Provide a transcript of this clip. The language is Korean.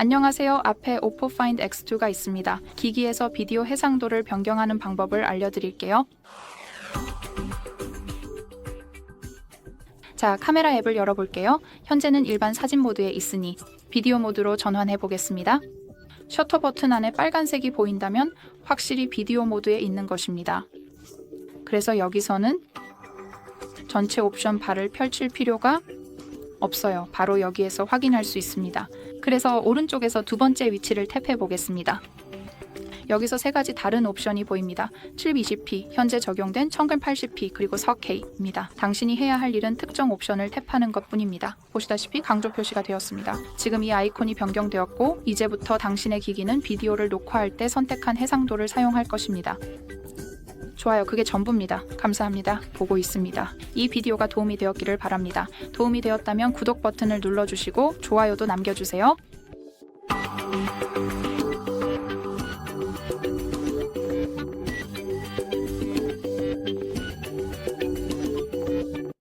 안녕하세요. 앞에 오포 파인드 X2가 있습니다. 기기에서 비디오 해상도를 변경하는 방법을 알려드릴게요. 자, 카메라 앱을 열어볼게요. 현재는 일반 사진 모드에 있으니 비디오 모드로 전환해 보겠습니다. 셔터 버튼 안에 빨간색이 보인다면 확실히 비디오 모드에 있는 것입니다. 그래서 여기서는 전체 옵션 바를 펼칠 필요가 없어요. 바로 여기에서 확인할 수 있습니다. 그래서 오른쪽에서 두 번째 위치를 탭해 보겠습니다. 여기서 세 가지 다른 옵션이 보입니다. 720p, 현재 적용된 1080p, 그리고 4K입니다. 당신이 해야 할 일은 특정 옵션을 탭하는 것 뿐입니다. 보시다시피 강조 표시가 되었습니다. 지금 이 아이콘이 변경되었고, 이제부터 당신의 기기는 비디오를 녹화할 때 선택한 해상도를 사용할 것입니다. 좋아요. 그게 전부입니다. 감사합니다. 보고 있습니다. 이 비디오가 도움이 되었기를 바랍니다. 도움이 되었다면 구독 버튼을 눌러주시고 좋아요도 남겨주세요.